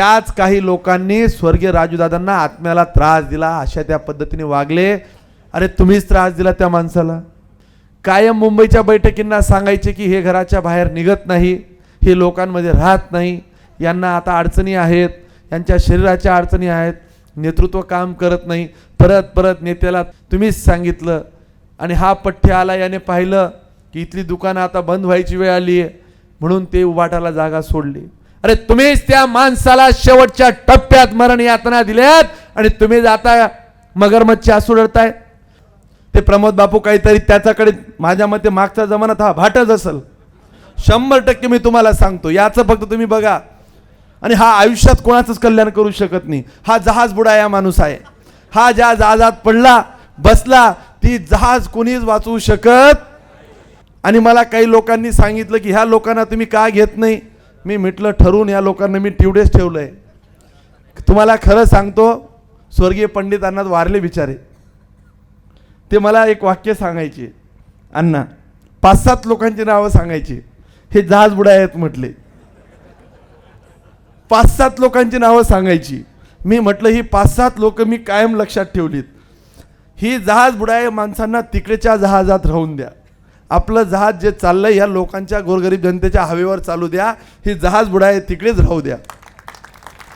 त्याच काही लोकांनी स्वर्गीय राजूदादांना आत्म्याला त्रास दिला अशा त्या पद्धतीने वागले. अरे तुम्हीच त्रास दिला त्या माणसाला. कायम मुंबईच्या बैठकींना सांगायचे की हे घराच्या बाहेर निघत नाही हे लोकांमध्ये राहत नाही. यांना आता अडचणी आहेत यांच्या शरीराच्या अडचणी आहेत नेतृत्व काम करत नाही. परत परत नेत्याला तुम्हीच सांगितलं. आणि हा पठ्य आला याने पाहिलं की इथली दुकानं आता बंद व्हायची वेळ आली आहे म्हणून ते उभाटाला जागा सोडली. अरे तुम्हीच त्या माणसाला शेवटच्या टप्प्यात मरण यातना दिल्यात आणि तुम्ही आता मगरमच्छी असू रडताय ते प्रमोद बापू काहीतरी त्याच्याकडे माझ्या मते मागच्या जमान्यात हा भाटच असेल. शंभर टक्के मी तुम्हाला सांगतो याचं फक्त तुम्ही बघा. आणि हा आयुष्यात कोणाचंच कल्याण करू शकत नाही. हा जहाज बुडा या माणूस आहे. हा ज्या जहाजात पडला बसला ती जहाज कोणीच वाचवू शकत आणि मला काही लोकांनी सांगितलं की ह्या लोकांना तुम्ही का घेत नाही? मी म्हटलं ठरवून या लोकांना मी टिवडेच ठेवलंय. तुम्हाला खरं सांगतो स्वर्गीय पंडित अण्णा वारले बिचारे. ते मला एक वाक्य सांगायचे. अण्णा पाच सात लोकांची नावं सांगायची. हे जहाज बुडा आहेत म्हटले. पाच सात लोकांची नावं सांगायची. मी म्हटलं ही पाच सात लोक मी कायम लक्षात ठेवलीत. ही जहाज बुडाय माणसांना तिकडेच्या जहाजात राहून द्या. आपलं जहाज जे चाललंय ह्या लोकांच्या गोरगरीब जनतेच्या हवेवर चालू द्या. ही जहाज बुडाय तिकडेच राहू द्या.